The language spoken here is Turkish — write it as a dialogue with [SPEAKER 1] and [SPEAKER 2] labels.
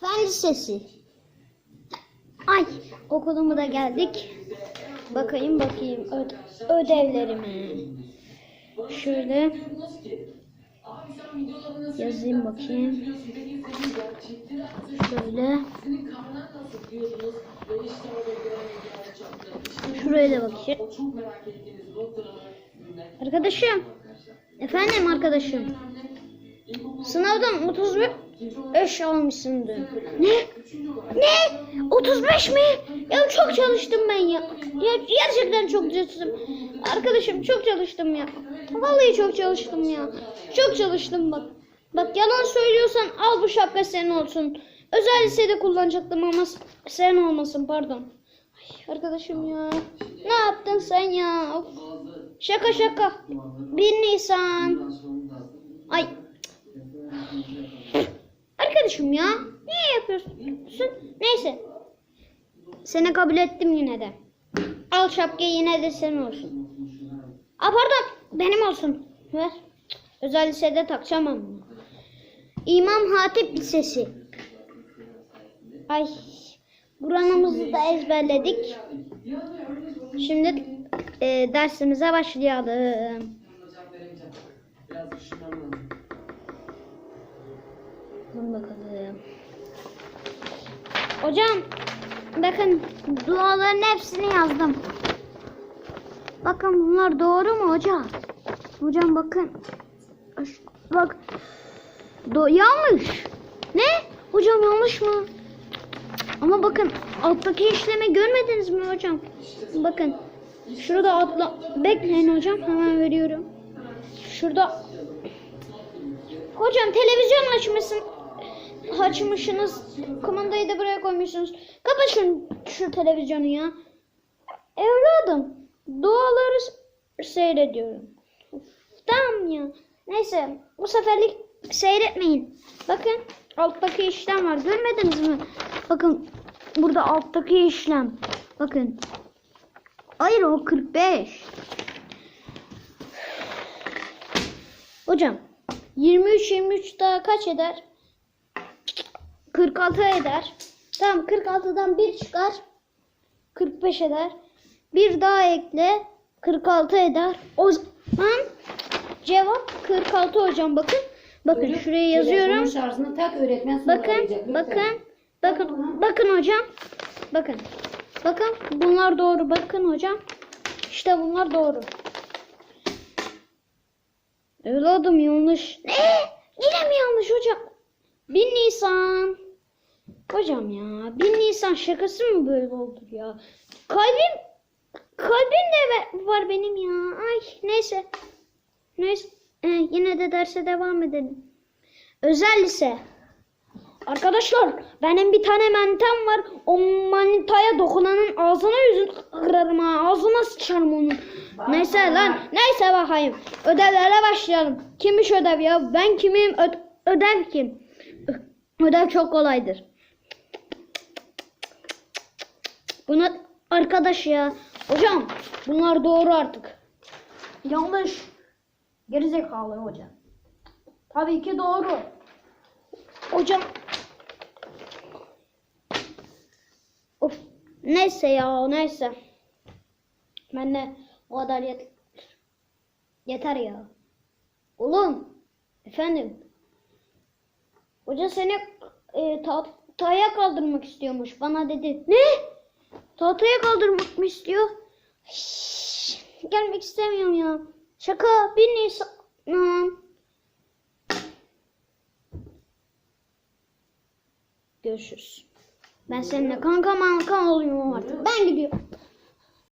[SPEAKER 1] Fen Lisesi. Ay okuluma da geldik. Bakayım bakayım Öde ödevlerimi. Şöyle yazayım bakayım. Şöyle. Şuraya da bakayım. Arkadaşım. Efendim arkadaşım. Sınavdan 31 5 almışsındır. Ne? Ne? 35 mi? Ya çok çalıştım ben ya. ya gerçekten çok çalıştım. Arkadaşım çok çalıştım ya. Vallahi çok çalıştım ya. Çok çalıştım bak. Bak yalan söylüyorsan al bu şapka senin olsun. Özel lisede kullanacaktım ama sen olmasın pardon. Ay, arkadaşım ya. Ne yaptın sen ya? Of. Şaka şaka. 1 Nisan. Ay Arkadaşım ya. Niye yapıyorsun? Neyse. Seni kabul ettim yine de. Al şapkayı yine de senin olsun. Aa pardon. Benim olsun. Ver. Özel lisede takacağım ama. İmam Hatip Lisesi. Ay. Buranımızı da ezberledik. Şimdi e, dersimize başlayalım. Bakın bakalım. Hocam bakın duaların hepsini yazdım. Bakın bunlar doğru mu hocam? Hocam bakın. Bak. Do yanlış. Ne? Hocam yanlış mı? Ama bakın alttaki işlemi görmediniz mi hocam? Bakın. Şurada atla. Bekleyin hocam hemen veriyorum. Şurada Hocam televizyon açmışsın. Açmışsınız. Kumandayı da buraya koymuşsunuz. Kapat şu, şu televizyonu ya. Evladım. Duaları s- seyrediyorum. Tamam ya. Neyse. Bu seferlik seyretmeyin. Bakın. Alttaki işlem var. Görmediniz mi? Bakın. Burada alttaki işlem. Bakın. Hayır o 45. Hocam 23 23 daha kaç eder? 46 eder. Tamam 46'dan 1 çıkar. 45 eder. Bir daha ekle. 46 eder. O zaman cevap 46 hocam bakın. Bakın
[SPEAKER 2] Çocuk
[SPEAKER 1] şuraya yazıyorum.
[SPEAKER 2] şarjını tak öğretmen sonra arayacak,
[SPEAKER 1] Bakın, bakın, bakın, bakın hocam. Bakın, bakın bunlar doğru. Bakın hocam. İşte bunlar doğru. Evladım yanlış. Ne? Yine mi yanlış hocam? 1 Nisan. Hocam ya 1 Nisan şakası mı böyle oldu ya? Kalbim kalbim de var benim ya. Ay neyse. Neyse. Ee, yine de derse devam edelim. Özel lise. Arkadaşlar benim bir tane manitam var. O manitaya dokunanın ağzına yüzünü kırarım ha. Ağzına sıçarım onun. Neyse lan. Neyse bakayım. Ödevlere başlayalım. Kimmiş ödev ya? Ben kimim? Ö- ödev kim? Ödev çok kolaydır. Bunu arkadaş ya. Hocam bunlar doğru artık. Yanlış. Gerizekalı hocam. Tabii ki doğru. Hocam. Of. Neyse ya neyse. Ben de o kadar yet yeter ya. Oğlum. Efendim. Hoca seni e, tahtaya kaldırmak istiyormuş. Bana dedi. Ne? Tahtaya kaldırmak mı istiyor? Şşş, gelmek istemiyorum ya. Şaka. Bir Nisan. Görüşürüz. Ben seninle kanka manka oluyorum artık. Ben gidiyorum.